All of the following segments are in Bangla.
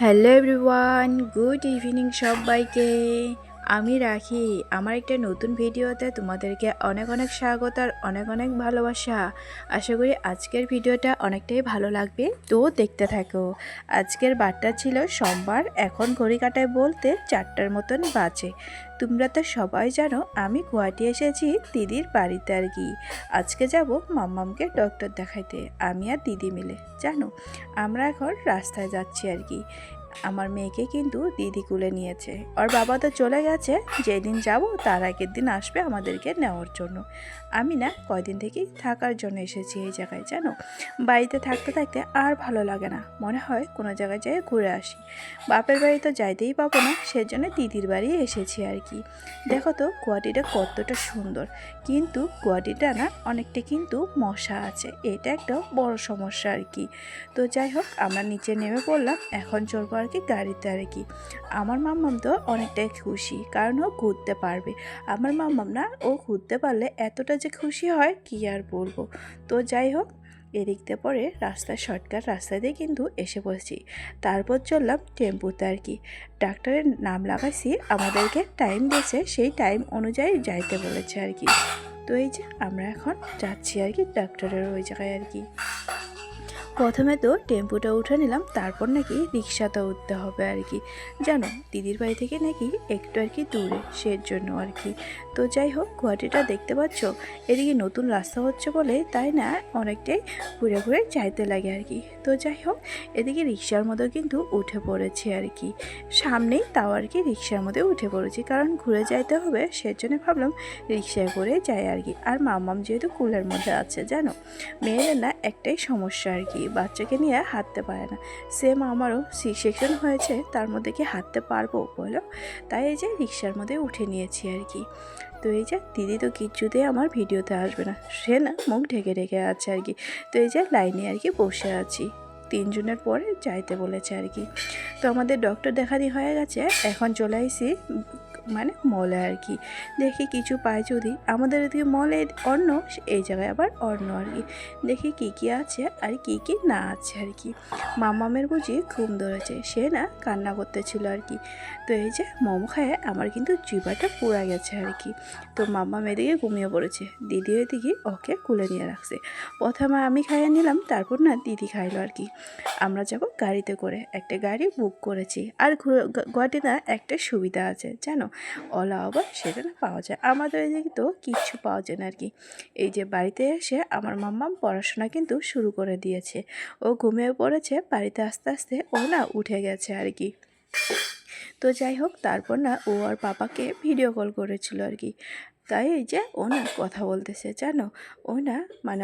হ্যালো এভরিওয়ান গুড ইভিনিং সবাইকে আমি রাখি। আমার একটা নতুন ভিডিওতে তোমাদেরকে অনেক অনেক স্বাগত আর অনেক অনেক ভালোবাসা। আশা করি আজকের ভিডিওটা অনেকটাই ভালো লাগবে। তো দেখতে থাকো। আজকের বারটা ছিল সোমবার। এখন ঘড়ি কাটায় বলতে চারটার মতন বাজে। তোমরা তো সবাই জানো আমি গুয়াহাটি এসেছি দিদির বাড়িতে আর কি। আজকে যাব মাম্মামকে ডক্টর দেখাইতে। আমি আর দিদি মিলে। জানো? আমরা এখন রাস্তায় যাচ্ছি আর কি। আমার মেয়েকে কিন্তু দিদি কুলে নিয়েছে। ওর বাবা তো চলে গেছে, যেদিন যাব তার আগের দিন আসবে আমাদেরকে নেওয়ার জন্য। আমি না কয়দিন থেকেই থাকার জন্য এসেছি এই জায়গায় জানো? বাড়িতে থাকতে থাকতে আর ভালো লাগে না। মনে হয় কোনো জায়গায় যেয়ে ঘুরে আসি। বাপের বাড়ি তো যাইতেই পাবো না, সেজন্য দিদির বাড়ি এসেছি আর কি। দেখো তো গুয়াহাটিটা কতটা সুন্দর। কিন্তু গুয়াহাটিটা না অনেকটা কিন্তু মশা আছে। এটা একটা বড় সমস্যা আর কি। তো যাই হোক, আমরা নিচে নেমে পড়লাম। এখন চলবো কি গাড়িতে আর কি আমার মাম্মাম তো অনেকটাই খুশি, কারণ ও ঘুরতে পারবে। আমার মাম্মাম না, ও ঘুরতে পারলে এতটা যে খুশি হয়, কি আর বলব? তো যাই হোক, এদিক দিয়ে পরে রাস্তায় শর্টকাট রাস্তা দিয়ে কিন্তু এসে পড়েছি। তারপর চললাম টেম্পুতে আর কি ডাক্তারের নাম লাগাইছি, আমাদেরকে টাইম দিয়েছে, সেই টাইম অনুযায়ী যাইতে বলেছে আর কি। তো এই যে, আমরা এখন যাচ্ছি আর কি ডাক্তারের ওই জায়গায় আর কি। প্রথমে তো টেম্পুটা উঠে নিলাম, তারপর নাকি রিক্সাতে উঠতে হবে আর কি। জানো, দিদির বাড়ি থেকে নাকি একটু আর কি দূরে সের জন্য আর কি। তো যাই হোক, গুয়াহাটিটা দেখতে পাচ্ছ? এদিকে নতুন রাস্তা হচ্ছে বলে তাই না অনেকটাই ঘুরে ঘুরে যাইতে লাগে আর কি। তো যাই হোক, এদিকে রিক্সার মতো কিন্তু উঠে পড়েছে আর কি। সামনেই তাও আর কি রিক্সার মধ্যে উঠে পড়েছি, কারণ ঘুরে যাইতে হবে, সেজন্য ভাবলাম রিক্সায় করে যাই আর কি। আর মামাম যেহেতু কুলের মধ্যে আছে, জানো? মেয়েদের না একটাই সমস্যা আর কি। বাচ্চাকে নিয়ে হাঁটতে পারে না। সেম আমারও সি সেকশন হয়েছে, তার মধ্যে কি হাঁটতে পারব বলো? তাই এই যে রিক্সার মধ্যে উঠে নিয়েছি আর কি। তো এই যে দিদি তো কিচ্ছুতেই আমার ভিডিওতে আসবে না, সে না মুখ ঢেকে ঢেকে আছে আর কি। তো এই যে লাইনে আর কি বসে আছি। তিনজনের পরে যাইতে বলেছে আর কি। তো আমাদের ডক্টর দেখানি হয়ে গেছে, এখন চলে আসি মানে মলে আর কি। দেখি কিছু পাই যদি। আমাদের এদিকে মলে অন্য, এই জায়গায় আবার অন্য আর কি। দেখি কি কি আছে আর কি কি না আছে আর কি। মামামের বুঝি ঘুম ধরেছে। সে না কান্না করতেছিল আর কি। তো এই যে মোমো খায়, আমার কিন্তু জিবাটা পুরা গেছে আর কি। তো মাম্মা এদিকে ঘুমিয়ে পড়েছে। দিদি ওইদিকে ওকে কুলে নিয়ে রাখছে। প্রথমে আমি খাইয়ে নিলাম, তারপর না দিদি খাইলো আর কি। আমরা যাব গাড়িতে করে। একটা গাড়ি বুক করেছি। আর গুয়াহাটি না একটা সুবিধা আছে, জানো? ওলা আবার সেটা না পাওয়া যায়। আমাদের এদিকে তো কিচ্ছু পাওয়া যায় না আর কি এই যে বাড়িতে এসে আমার মাম্মাম পড়াশোনা কিন্তু শুরু করে দিয়েছে। ও ঘুমিয়ে পড়েছে, বাড়িতে আস্তে আস্তে ও না উঠে গেছে আর কি তো যাই হোক, তারপর না ও আর পাপাকে ভিডিও কল করেছিল আর কি তাই এই যে ও না কথা বলতেছে, জানো? ও না মানে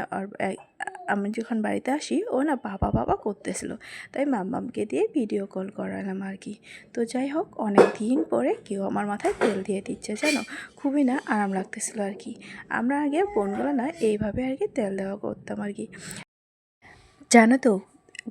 আমি যখন বাড়িতে আসি, ও না বাবা বাবা করতেছিল। তাই মাম্মামকে দিয়ে ভিডিও কল করালাম আর কি। তো যাই হোক অনেক দিন পরে কেউ আমার মাথায় তেল দিয়ে দিচ্ছে জানো খুবই না আরাম লাগতেছিল আর কি। আমরা আগে বোনগুলো না এইভাবে আর কি তেল দেওয়া করতাম আর কি। জানো তো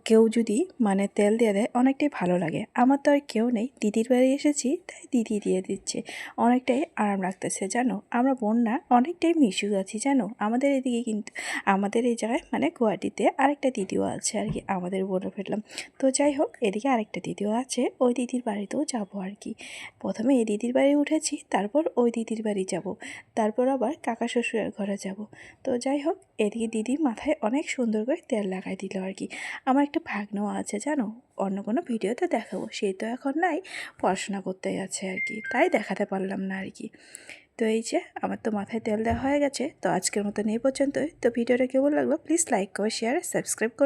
কেউ যদি মানে তেল দিয়ে দেয়, অনেকটাই ভালো লাগে। আমার তো আর কেউ নেই। দিদির বাড়ি এসেছি, তাই দিদি দিয়ে দিচ্ছে। অনেকটাই আরাম লাগতেছে, জানো? আমরা বোন না অনেকটাই মিশু আছি, জানো? আমাদের এদিকে কিন্তু আমাদের এই জায়গায় মানে গুয়াহাটিতে আরেকটা দিদিও আছে আর কি, আমাদের বোনে ফেললাম। তো যাই হোক, এদিকে আরেকটা দিদিও আছে, ওই দিদির বাড়িতেও যাব আর কি। প্রথমে এই দিদির বাড়ি উঠেছি, তারপর ওই দিদির বাড়ি যাব। তারপর আবার কাকা শ্বশুরের ঘরে যাব। তো যাই হোক, এদিকে দিদি মাথায় অনেক সুন্দর করে তেল লাগাই দিল আর কি। আমার একটা ভাগ্নও আছে, জানো? অন্য কোনো ভিডিওতে দেখাবো। সে তো এখন নাই, পড়াশোনা করতে গেছে আর কি। তাই দেখাতে পারলাম না আর কি। তো এই যে, আমার তো মাথায় তেল দেওয়া হয়ে গেছে। তো আজকের মতো নেই পর্যন্তই। তো ভিডিওটা কেমন লাগল প্লিজ লাইক করে শেয়ার সাবস্ক্রাইব করে